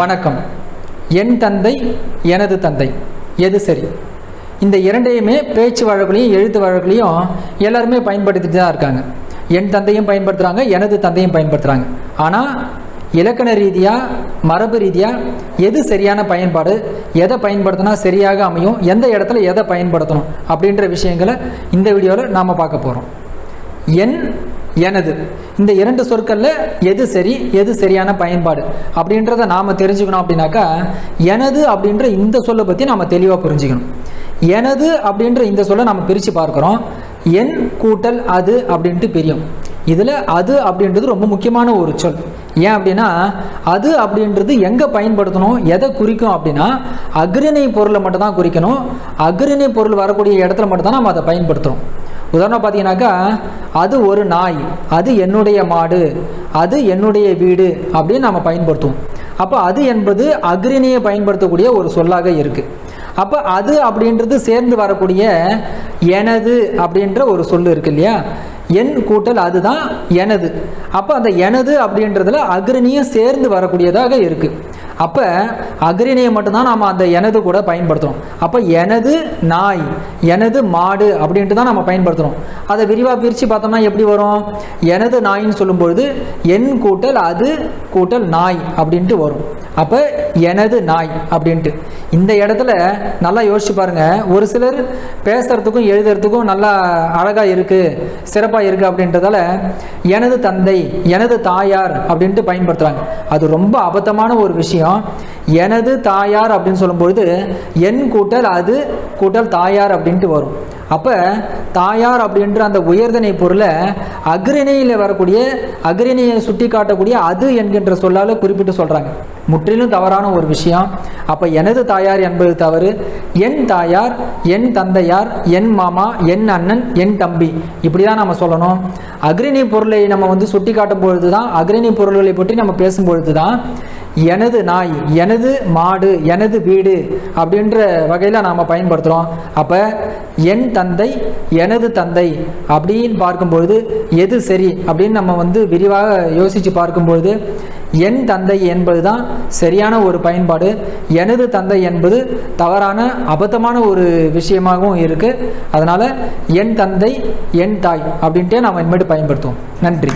வணக்கம். என் தந்தை எனது தந்தை. எது சரி? இந்த இரண்டையுமே பேச்சு வழக்குலையும் எழுத்து வழக்குலையும் எல்லாருமே பயன்படுத்திட்டு தான் இருக்காங்க. என் தந்தையும் பயன்படுத்துகிறாங்க எனது தந்தையும் பயன்படுத்துகிறாங்க ஆனால் இலக்கண ரீதியாக மரபு ரீதியாக எது சரியான பயன்பாடு எதை பயன்படுத்தினா சரியாக அமையும் எந்த இடத்துல எதை பயன்படுத்தணும் அப்படின்ற விஷயங்களை இந்த வீடியோவில் நாம் பார்க்க போகிறோம் என் எனது. இந்த இரண்டு சொற்களில் எது சரி எது சரியான பயன்பாடு அப்படின்றத நாம் தெரிஞ்சுக்கணும் அப்படின்னாக்கா எனது அப்படின்ற இந்த சொல்லை பற்றி நாம் தெளிவாக புரிஞ்சுக்கணும். எனது அப்படின்ற இந்த சொல்லை நம்ம பிரித்து பார்க்குறோம். என் கூட்டல் அது அப்படின்ட்டு பிரியும். இதில் அது அப்படின்றது ரொம்ப முக்கியமான ஒரு சொல். ஏன் அப்படின்னா அது அப்படின்றது எங்கே பயன்படுத்தணும் எதை குறிக்கும் அப்படின்னா அக்ரிணை பொருளை மட்டும் தான் குறிக்கணும். அக்ரிணை பொருள் வரக்கூடிய இடத்துல மட்டும்தான் நம்ம அதை பயன்படுத்துகிறோம் உதாரணம் பார்த்தீங்கன்னாக்கா அது ஒரு நாய் அது என்னுடைய மாடு அது என்னுடைய வீடு அப்படின்னு நம்ம பயன்படுத்துவோம். அப்போ அது என்பது அக்ரிணியை பயன்படுத்தக்கூடிய ஒரு சொல்லாக இருக்குது அப்போ அது அப்படின்றது சேர்ந்து வரக்கூடிய எனது அப்படின்ற ஒரு சொல் இருக்கு இல்லையா? என் கூட்டல் அதுதான் எனது. அப்போ அந்த எனது அப்படின்றதுல அக்ரணியும் சேர்ந்து வரக்கூடியதாக இருக்குது அப்போ அக்ரிணியை மட்டும்தான் நாம் அந்த எனது கூட பயன்படுத்துகிறோம் அப்போ எனது நாய் எனது மாடு அப்படின்ட்டு தான் நம்ம பயன்படுத்துகிறோம் அதை விரிவாக பிரித்து பார்த்தோம்னா எப்படி வரும்? எனது நாயின்னு சொல்லும்பொழுது என் கூட்டல் அது கூட்டல் நாய் அப்படின்ட்டு வரும். அப்போ எனது நாய் அப்படின்ட்டு. இந்த இடத்துல நல்லா யோசிச்சு பாருங்கள் ஒரு சிலர் பேசுகிறதுக்கும் எழுதுறதுக்கும் நல்லா அழகாக இருக்குது சிறப்பாக இருக்குது அப்படின்றதால எனது தந்தை எனது தாயார் அப்படின்ட்டு பயன்படுத்துகிறாங்க அது ரொம்ப அபத்தமான ஒரு விஷயம். எனது தாயார் அப்படின்னு சொல்லும்பொழுது என் கூட்டல் அது கூட்டல் தாயார் அப்படின்ட்டு வரும். அப்போ தாயார் அப்படின்ற அந்த உயர்தனை பொருளை அக்ரிணையில் வரக்கூடிய அக்ரிணையை சுட்டி காட்டக்கூடிய அது என்கின்ற சொல்லால் குறிப்பிட்டு சொல்கிறாங்க முற்றிலும் தவறான ஒரு விஷயம். அப்போ எனது தாயார் என்பது தவறு. என் தாயார் என் தந்தையார் என் மாமா என் அண்ணன் என் தம்பி. இப்படி தான் நம்ம சொல்லணும். அக்ரிணி பொருளை நம்ம வந்து சுட்டி காட்டும் பொழுது தான் அக்ரிணி பொருள்களை பற்றி நம்ம பேசும்பொழுது தான் எனது நாய் எனது மாடு எனது வீடு அப்படின்ற வகையில் நாம் பயன்படுத்துகிறோம் அப்போ என் தந்தை எனது தந்தை அப்படின்னு பார்க்கும்பொழுது எது சரி அப்படின்னு நம்ம வந்து விரிவாக யோசித்து பார்க்கும்பொழுது என் தந்தை என்பது தான் சரியான ஒரு பயன்பாடு. எனது தந்தை என்பது தவறான அபத்தமான ஒரு விஷயமாகவும் இருக்குது அதனால் என் தந்தை என் தாய் அப்படின்ட்டே நாம் இனிமேட்டு பயன்படுத்துவோம். நன்றி.